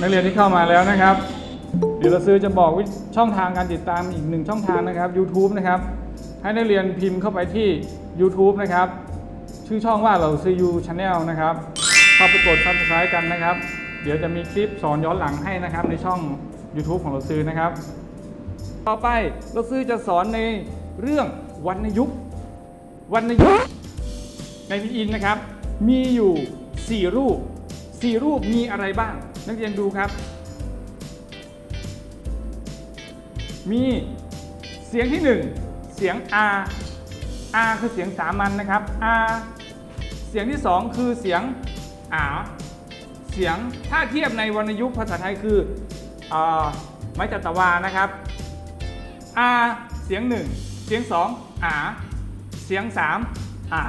นักเรียนที่เข้ามาแล้วนะครับ เดี๋ยวเราซื้อจะบอกวิช่องทางการติดตามอีกหนึ่งช่องทางนะครับ YouTube นะครับ ให้นักเรียนพิมพ์เข้าไปที่ YouTube นะครับ ชื่อช่องว่าเราซื้อยูชาแนลนะครับเข้าไปกด subscribe กันนะครับ เดี๋ยวจะมีคลิปสอนย้อนหลังให้นะครับ ในช่อง YouTube ของเราซื้อนะครับ ต่อไปเราซื้อจะสอนในเรื่องวรรณยุกต์วรรณยุกต์ในพิอินนะครับ มีอยู่ 4 รูป 4 รูปมีอะไรบ้าง นักเรียนดูครับ มีเสียงที่ 1 เสียง R R คือเสียงสามัญนะครับ R เสียงที่ 2 คือเสียงอาเสียงถ้าเทียบในวรรณยุกต์ภาษาไทยคืออไม้จัตวานะครับอาเสียง 1 เสียง 2อาเสียง 3อา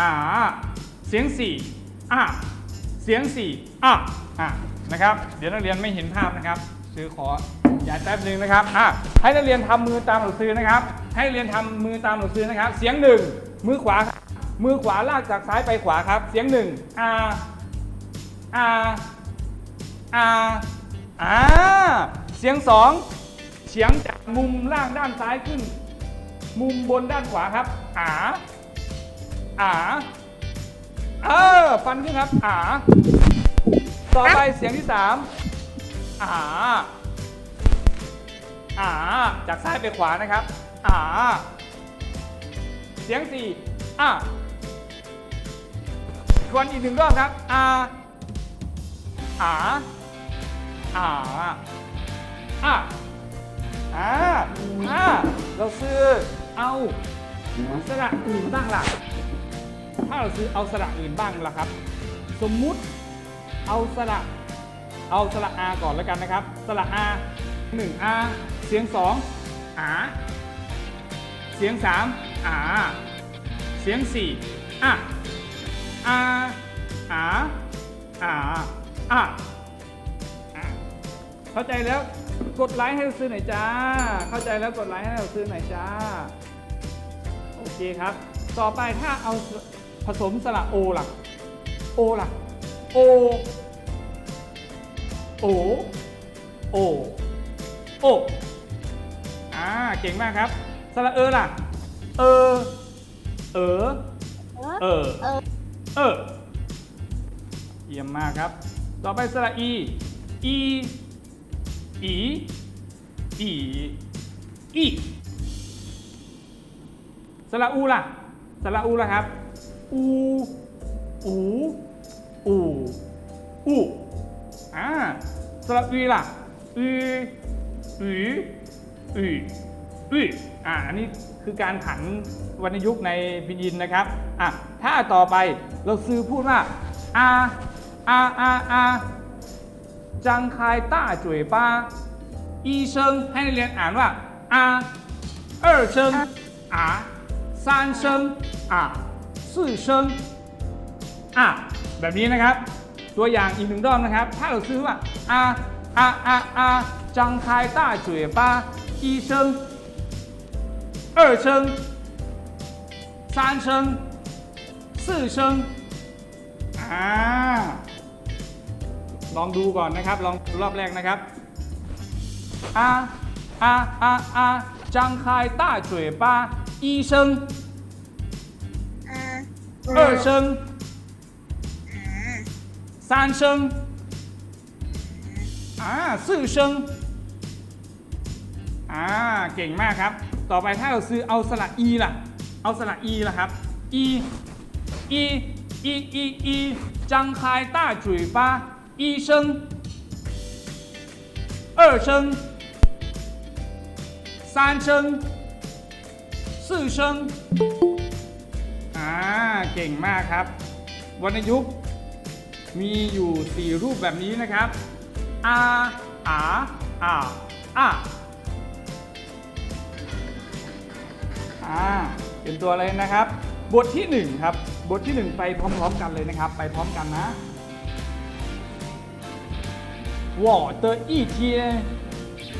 อา สียง4อาเสียง4อาอะนะครับ เดี๋ยวนักเรียนไม่เห็นภาพนะครับซื้อขออย่าแป๊บนึงนะครับอะให้นักเรียนทำมือตามหนังสือนะครับ ให้นักเรียนทำมือตามหนังสือนะครับ เสียง1มือขวาครับมือขวาลากจากซ้ายไปขวาครับ เสียง1อาอ่าอ่าอ่าเสียง2เฉียงจากมุมล่างด้านซ้ายขึ้น มุมบนด้านขวาครับอ่าอ่า เออฟันขึ้นครับอาต่อไปเสียงที่สามอาอาจากซ้ายไปขวานะครับอาเสียงสี่อาทวนอีกหนึ่งรอบครับอาอาอาอาอาอาเราซื้อเอาสระอื่นบ้างล่ะ ถ้าเราซื้อเอาสระอื่นบ้างล่ะครับ สมมุติเอาสระเอาสระ R ก่อนแล้วกันนะครับ สระ R 1 R เสียง2อาเสียง3อาเสียง4อะอาอาอาอาอะเข้าใจแล้วกดไลค์ให้เราซื้อหน่อยจ้า เข้าใจแล้วกดไลค์ให้เราซื้อหน่อยจ้า โอเคครับ ต่อไปถ้าเอา ผสมสระโอล่ะโอล่ะโอ โอ โอ โอ อ่า เก่งมากครับ สระเออล่ะ เออ เออ เออ เออ เยี่ยมมากครับ ต่อไปสระอี อี อี อี อี สระอูล่ะ สระอูล่ะครับ อู อู อูอูอ่าสระอีล่ะอีอีอีอีอ่าอันนี้คือการขันวรรณยุกต์ในพินยินนะครับอะถ้าต่อไปเราซื้อพูดว่าอาอาอาอาจังคายต้าจุ๋ยป้าอีเชิงให้นักเรียนอ่านว่าอาเออเชิงอาซานเชิงอา ซื่งอะแบบนี้นะครับ ตัวอย่างอีกหนึ่งรอบนะครับ ถ้าเราซื้อว่าอาอาอาอาจังคายต้าเฉยป้าอีเชิงเออเชิงซานเชิงซื่อเอ่าลองดูก่อนนะครับ ลองรอบแรกนะครับอาอาอาอาจังคายต้าเฉยป้าอี เออเชิงซานเชิงอ่าซื่อเชิงอ่าเก่งมากครับ ต่อไปถ้าเราซื้อเอาสระอีล่ะ เอาสระอีล่ะครับอีอีอีอีอีจังคายต้างเออเชิงซานเชิ ก่งมากครับ วรรณยุกต์มีอยู่ 4 รูปแบบนี้นะครับ อาอาอาอาอ่าเป็นตัวอะไรนะครับ บทที่ 1 ครับ บทที่ 1 ไปพร้อมๆกันเลยนะครับ ไปพร้อมกันนะ我的一天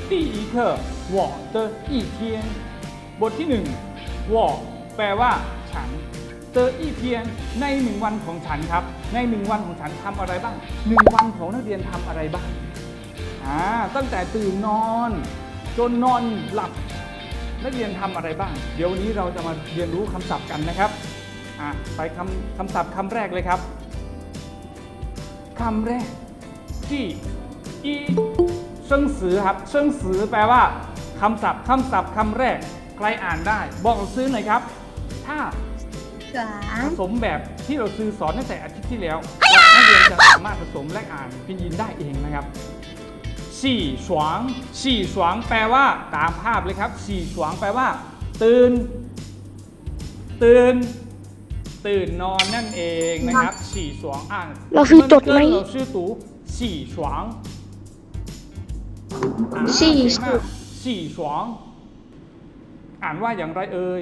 第一课我的一天บทที่1我แปลว่า ฉัน เตออีเพียนในหนึ่งวันของฉันครับ ในหนึ่งวันของฉันทำอะไรบ้างหนึ่งวันของนักเรียนทำอะไรบ้างอ่าตั้งแต่ตื่นนอน จนนอนหลับนักเรียนทำอะไรบ้าง เดี๋ยววันนี้เราจะมาเรียนรู้คำศัพท์กันนะครับอะไปคำคำศัพท์คำแรกเลยครับคำแรกที่อีเซิงสือครับเซิงสือแปลว่าคำศัพท์คำศัพท์คำแรก ใครอ่านได้ บอกซื้อหน่อยครับ ถ้า สาผมสมแบบที่เราซื้อสอนตั้งแต่อาทิตย์ที่แล้วนักเรียนจะสามารถผสมและอ่านพินยินได้เองนะครับสี่สวงสี่สวงแปลว่าตามภาพเลยครับสี่สวงแปลว่า ตื่น ตื่น ตื่นนอนนั่นเองนะครับสี่สวงอ่านเราคือจดไหมเราชื่อตู่สี่สวงอ่าสี่เก่งมากสี่สวงอ่านว่าอย่างไรเอ่ย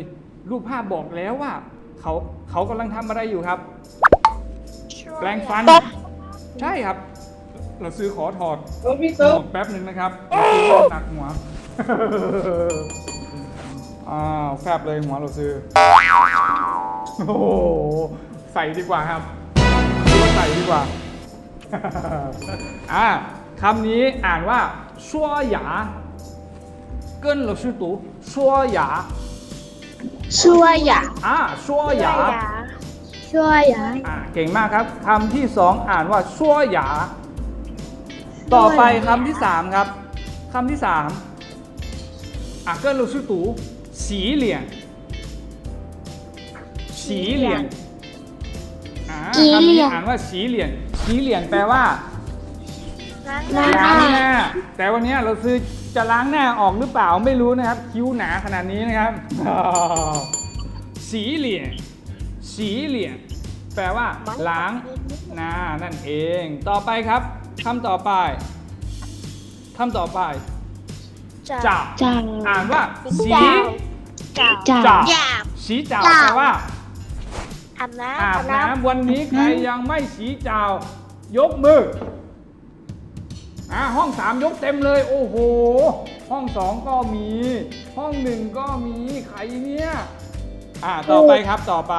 รูปภาพบอกแล้วว่า เขาเขากำลังทำอะไรอยู่ครับ แปลงฟัน ใช่ครับ เราซื้อขอถอดหมวกแป๊บหนึ่งนะครับเราซื้อว่าหนักหัวอ้าวแฟบเลยหัวเราซื้อ โอ้โห ใส่ดีกว่าครับคิดว่าใส่ดีกว่า อ่าคำนี้อ่านว่าชัวหยาเกินเราชื่อตูชัวหยา ช่วยอย่าอ่าชัวหยาช่วยอย่าอ่าเก่งมากครับคำที่สองอ่านว่าชั่วหยา ต่อไปคำที่สามครับคำที่สามอะเกินลูกชื่อตูสีเหลี่ยนสีเหลี่ยนอ่าคำนี้อ่านว่าสีเหลี่ยนสีเหลี่ยนแปลว่าล้างหล้างหน้าน้าแต่วันนี้เราซื้อ จะล้างหน้าออกหรือเปล่าไม่รู้นะครับ คิ้วหนาขนาดนี้นะครับ สีเหลี่ยนสีเหลี่ยนแปลว่า ล้างหน้านั่นเอง ต่อไปครับคำต่อไปคำต่อไปจ่าจ่าอ่านว่าสีจ่าจ่าสีจ่าแปลว่าอาบน้ำอาบน้ำวันนี้ใครยังไม่สีเจ้ายกมือ อ่าห้องสามยกเต็มเลย โอ้โห ห้องสองก็มี ห้องหนึ่งก็มีใครเนี่ยอ่าต่อไปครับต่อไป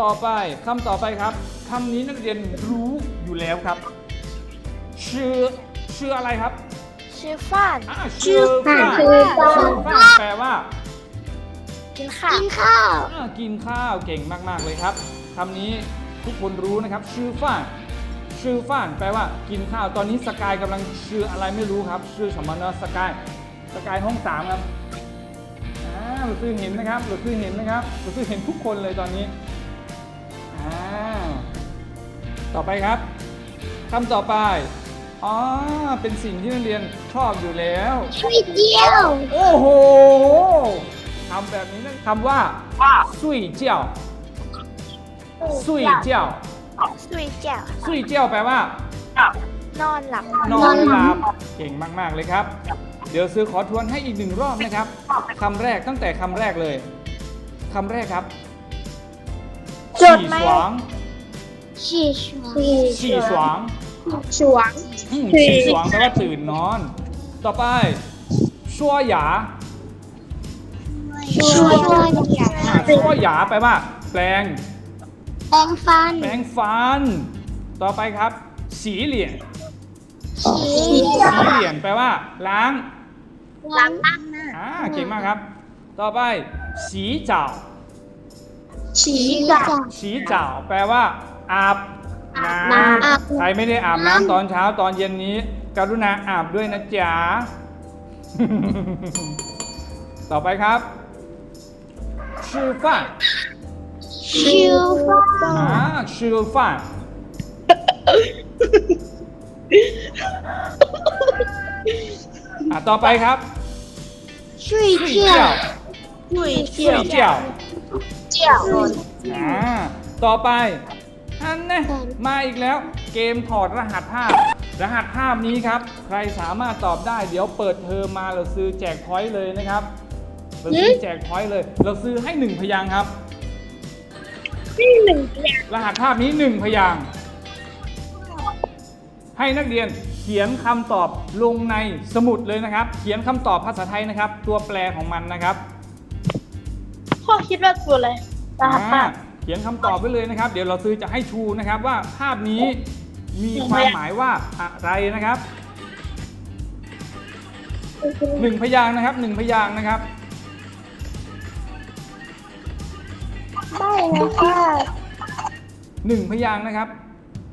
ต่อไปคำต่อไปครับคำนี้นักเรียนรู้อยู่แล้วครับ ชื่อชื่ออะไรครับชื่อฟ้านอ่าชื่อฟ้านชื่อฟ้านชื่อฟ้านแปลว่า กินข้าวกินข้าวอ่ากินข้าวเก่งมาก ๆ เลยครับคำนี้ทุกคนรู้นะครับ ชื่อฟ่าน ชื่อฟ่านแปลว่ากินข้าว ตอนนี้สกายกำลังชื่ออะไรไม่รู้ครับ ชื่อสมณะสกาย สกายห้องสามครับอ่าเราซื้อเห็นนะครับเราซื้อเห็นนะครับเราซื้อเห็นทุกคนเลยตอนนี้อ่าต่อไปครับคำต่อไป อ๋อ เป็นสิ่งที่นักเรียนชอบอยู่แล้วช่วยเดียว โอ้โหทำแบบนี้นะคำว่า สุยเจียว สุยเจียว สุยเจียวสุยเจียวแปลว่า นอนหลับนอนหลับเก่งมาก ๆ เลยครับ เดี๋ยวซื้อขอทวนให้อีกหนึ่งรอบนะครับคำแรกตั้งแต่คำแรกเลยคำแรกครับจดไหมฉี่สวางฉี่ชวงฉี่สวางชวงอืมฉี่สวางแปลว่าตื่นนอน ต่อไปชัวหยาช่วยช่วยอย่าอ่าชัวหยาแปลว่า แปลง แปรงฟัน แปรงฟัน ต่อไปครับ สีเหลี่ยนฉี่สีเหลี่ยนแปลว่า ล้างล้างหน้าอ่าเก่งมากครับ ต่อไป สีเจ้าฉี่จ่าสีเจ้าแปลว่า อาบน้น้ำอาบำใครไม่ได้อาบน้ำตอนเช้าตอนเย็นนี้ กรุณาอาบด้วยนะจ๊ะ ต่อไปครับชื่อฟ้าน ชิวฟ้าอ่าชื่อฟ้าอะต่อไปครับช่วยเที่ยวช่วยเที่ยวเจียวเที่ยวอ่าต่อไปอันนี้มาอีกแล้ว เกมถอดรหัสภาพ รหัสภาพนี้ครับ ใครสามารถตอบได้ เดี๋ยวเปิดเทอมมาเราซื้อแจกพอยต์เลยนะครับ เราซื้อแจกพอยต์เลย เราซื้อให้หนึ่งพยางค์ครับ ที่หนึ่งอย่าง รหัสภาพนี้หนึ่งพยางค์ให้นักเรียนเขียนคำตอบลงในสมุดเลยนะครับ เขียนคำตอบภาษาไทยนะครับ ตัวแปรของมันนะครับ พ่อคิดว่าตัวอะไรตาอ่าปากเขียนคำตอบไว้เลยนะครับ เดี๋ยวเราซื้อจะให้ชูนะครับว่าภาพนี้มีความหมายว่าอะไรนะครับหนึ่งพยางค์นะครับหนึ่งพยางค์นะครับ ไม่นะค่ะหนึ่งพยางค์นะครับ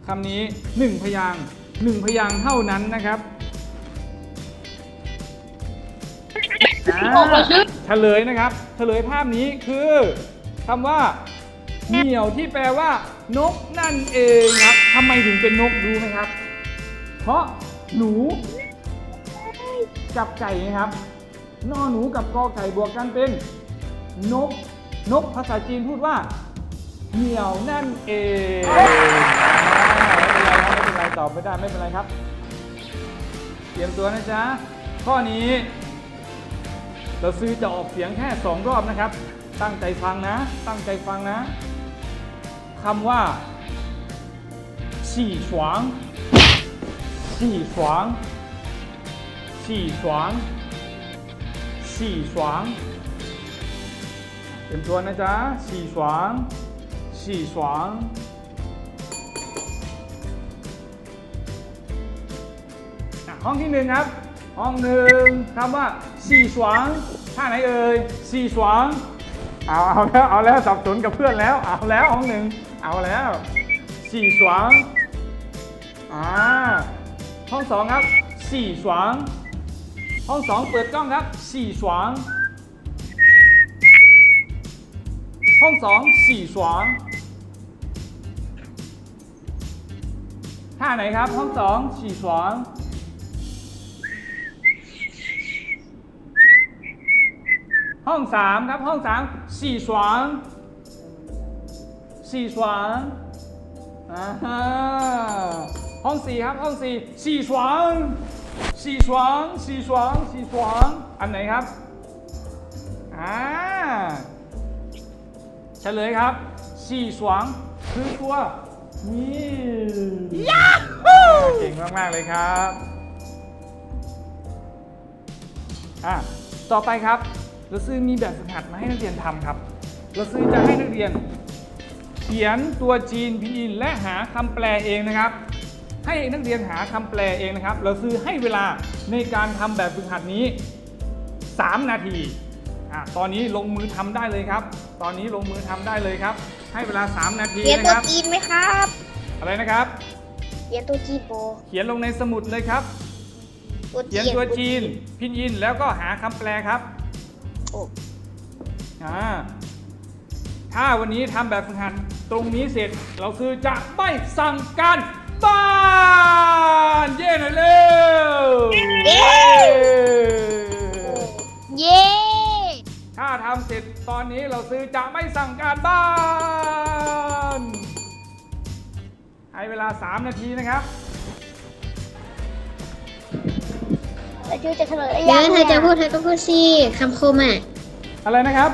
คำนี้หนึ่งพยางค์หนึ่งพยางค์เท่านั้นนะครับอ่าเฉลยนะครับ เฉลยภาพนี้คือคำว่าเหนี่ยวที่แปลว่า นกนั่นเองครับทำไมถึงเป็นนกรู้ไหมครับ เพราะหนูกับไก่นะครับนอหนูกับกอไก่บวกกันเป็น นก นกภาษาจีนพูดว่า เหนียวนั่นเองไม่เป็นไรครับไม่เป็นไรตอบไม่ได้ไม่เป็นไรครับ เตรียมตัวนะจ๊ะ ข้อนี้ เราซื้อจะออกเสียงแค่สองรอบนะครับ ตั้งใจฟังนะ ตั้งใจฟังนะคำว่าสี่ฉวางสี่ฉวางสี่ฉวางสี่ฉวาง เตรียมตัวนะจ๊ะสี่ฉวางสี่ฉวางห้องที่หนึ่งครับ ห้องหนึ่งคำว่าสี่ฉวางท่าไหนเอ่ยสี่ฉวางเอาเอาแล้วเอาแล้วสับสนกับเพื่อนแล้วเอาแล้วห้องหนึ่งเอาแล้วสี่ฉวางอ่าห้องสองครับสี่ฉวางห้องสองเปิดกล้องครับสี่ฉวาง ห้องสองสี่ฉวางท่าไหนครับ ห้องสองสี่ฉวางห้องสามครับ ห้องสามสี่สวางสี่สวางอ่าห้องสี่ครับ ห้องสี่สี่สวางสี่สวางสี่สวางสี่สวางอันไหนครับอ่า ฉลยครับสี่สวางคือตัวนี่ยาฮูเก่งมาก ๆ เลยครับอะต่อไปครับเราซื้อมีแบบฝึกหัดมาให้นักเรียนทำครับเราซื้อจะให้นักเรียน เขียนตัวจีนพินและหาคำแปลเองนะครับ ให้นักเรียนหาคำแปลเองนะครับ เราซื้อให้เวลาในการทำแบบฝึกหัดนี้ 3 นาที อะตอนนี้ลงมือทำได้เลยครับ ตอนนี้ลงมือทำได้เลยครับ ให้เวลา 3 นาทีเขียนนะตัควรับ จีนไหมครับอะไรนะครับ เขียนตัวจีนโบเขียนลงในสมุดเลยครับ ตัวเขียนตัวจีน พินยินแล้วก็หาคำแปลครับ โอ้อ่าถ้าวันนี้ทำแบบฝึกหัดตรงนี้เสร็จเราคือจะไม่สั่งการบ้านเย่หน่อยเร็วเย้ เย้ถ้า ทำเสร็จตอนนี้เราซื้อจะไม่สั่งการบ้านให้เวลา 3 นาทีนะครับ แล้วจูจะเฉลยเดี๋ยวเธอจะพูดเธอก็พูดสิคำคมอะ อะไรนะครับ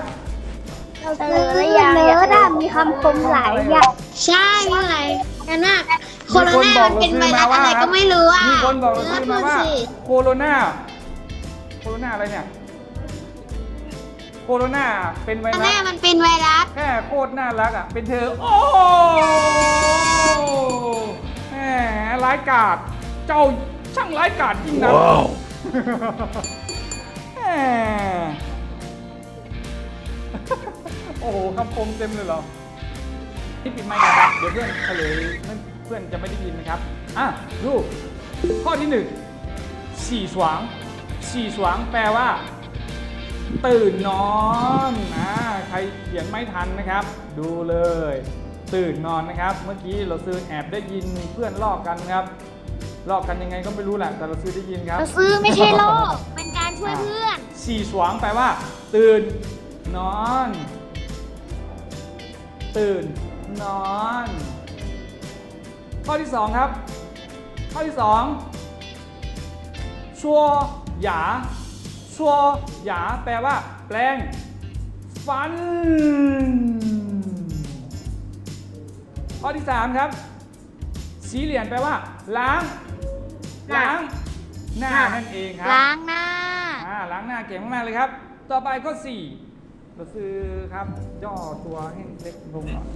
เฉลยแล้วยังเนื้อดามีคำคมหลายอย่างใช่เมื่อไหร่กันว่าโคโรนามันเป็นไวรัสอะไรก็ไม่รู้อะมีคนบอกเราเอซื้ออพูมาดว่าสิโคโรนาโคโรนาอะไรเนี่ย โคโรนาเป็นไวโคโรรันาสมันเป็นไวรัส แค่โคตรน่ารักอะ เป็นเธอ โอ้แหมร้ายกาจเจ้าช่างร้ายกาจยิ่งนัก แหมโอ้โหคำคมเต็มเลยเหรอ นี่ปิดไมค์ก่อนครับเดี๋ยวเพื่อนเฉลยไม่เพื่อนจะไม่ได้ยินนะครับ อะ ดู ข้อที่หนึ่งสี่สวางสี่สวางแปลว่า ตื่นนอนอ่าใครเขียนไม่ทันนะครับ ดูเลย ตื่นนอนนะครับ เมื่อกี้เราซื้อแอบได้ยินเพื่อนลอกกันครับลอกกันยังไงก็ไม่รู้แหละแต่เราซื้อได้ยินครับ เราซื้อไม่ใช่โลก เป็นการช่วยเพื่อน สี่สวางแปลว่า ตื่นนอน ตื่นนอน ข้อที่สองครับ ข้อที่สองชัวหยา ชัวหยาแปลว่า แปลง ฟัน ข้อที่สามครับ สีเหรียญแปลว่า ล้าง ล้าง หน้านั่นเองครับ ล้างหน้าอ่าล้างหน้าเก่งมากๆเลยครับ ต่อไปข้อเราซื้อครับ ย่อตัวให้เล็กลงหน่อย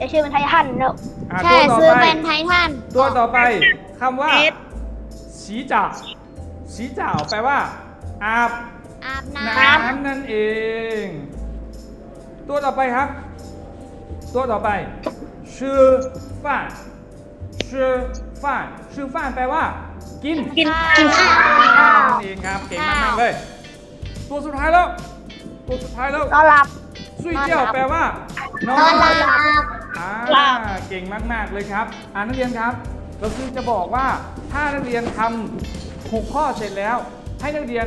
จะชื่อเป็นไททันเนอะอะใช่ตัวต่อซื้อไปเป็นไททันตัวต่อไปคำว่าสีจ่า สีจ่าวแปลว่า อาบอาบน้น้ำนั่นเอง ตัวต่อไปครับ ตัวต่อไปชื่อฟ่านชื่อฟ่านชื่อฟ่านแปลว่า กินำกินกินข้าวนั่นเองครับ เก่งมากๆเลย ตัวสุดท้ายแล้ว ตัวสุดท้ายแล้วนอนหลับซุยเจียวแปลว่านอนนอนหลับ อ่าเก่งมาก ๆ เลยครับ อ่านักเรียนครับ เราคือจะบอกว่าถ้านักเรียนทำ หกข้อเสร็จแล้ว ให้นักเรียน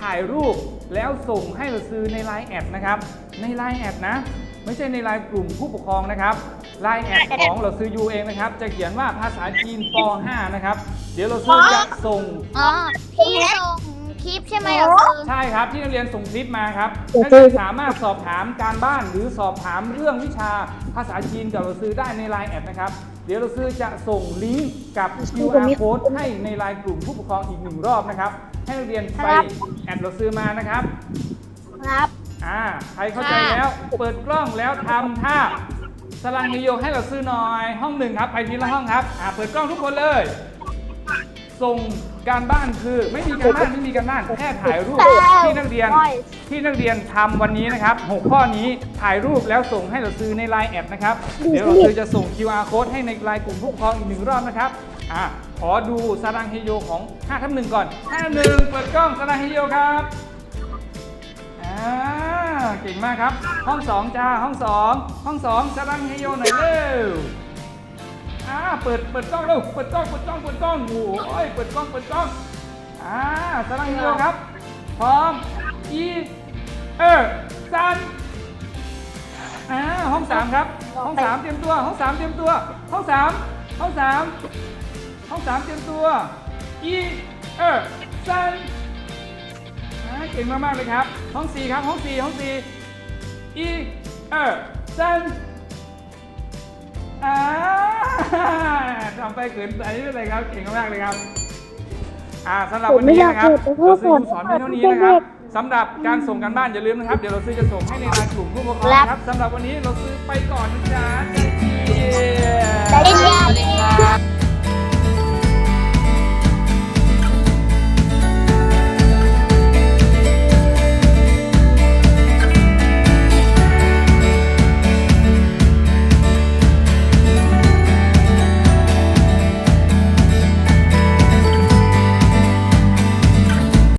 ถ่ายรูปแล้วส่งให้เราซื้อในไลน์แอดนะครับ ในไลน์แอดนะ ไม่ใช่ในไลน์กลุ่มผู้ปกครองนะครับไลน์แอดของเราซื้อยูเองนะครับ จะเขียนว่าภาษาจีนป .5 นะครับ เดี๋ยวเราซื้อจะส่ง อ๋อพี่ส่งคลิปใช่ไหมเหรอคือใช่ครับที่นักเรียนส่งคลิปมาครับนักเรียนสามารถสอบถามการบ้านหรือสอบถามเรื่องวิชาภาษาจีนกับเราซื้อได้ใน Line แอดนะครับ เดี๋ยวเราซื้อจะส่งลิงก์กับ QR code ให้ในไลน์กลุ่มผู้ปกครองอีกหนึ่งรอบนะครับ ให้นักเรียนไปแอดเราซื้อมานะครับ ครับ อ่า ใครเข้าใจแล้ว เปิดกล้องแล้วทำท่าสลังนิโยให้เราซื้อหน่อย ห้องหนึ่งครับ ไปทีละห้องครับ อ่า เปิดกล้องทุกคนเลย ส่งการบ้านคือไม่มีการบ้านไม่มีการบ้านแค่ถ่ายรูปที่นักเรียนที่นักเรียนทำวันนี้นะครับ 6 ข้อนี้ถ่ายรูปแล้วส่งให้เราซื้อใน Line แอดนะครับ เดี๋ยวเราซื้อจะส่ง QR code ให้ในไลน์กลุ่มผู้ปกครองอีกหนึ่งรอบนะครับอะขอดูสรังเฮโยของ5ทับหนึ่งก่อน5หนึ่งเปิดกล้องสรังเฮโยครับอ่าเก่งมากครับ ห้องสองจ้าห้องสองห้องสองสรังเฮโยหน่อยเร็วอ่า เปิดเปิดกล้องเร็วเปิดกล้องเปิดกล้องเปิดกล้องโอ้ยเปิดกล้องเปิดกล้องอ่าสรังเฮโยครับ พร้อมอีเออซันอ่าห้องสามครับ ห้องสามเตรียมตัว ห้องสามเตรียมตัว ห้องสามห้องสามห้องสามเตรียมตัวอีเออซันอ่าเก่งมากๆเลยครับ ห้องสี่ครับ ห้องสี่ห้องสี่อีเออซัน อ่าทำไปเขินใจไม่เป็นไรครับ เก่งมากๆเลยครับ อ่าสำหรับวันนี้นะครับเราซื้อสอนเพียงเท่านี้นะครับสำหรับการส่งกันบ้านอย่าลืมนะครับ เดี๋ยวเราซื้อจะส่งให้ในไลน์กลุ่มผู้ปกครองนะครับสำหรับวันนี้เราซื้อไปก่อนนะจ๊ะได้เรียนครับ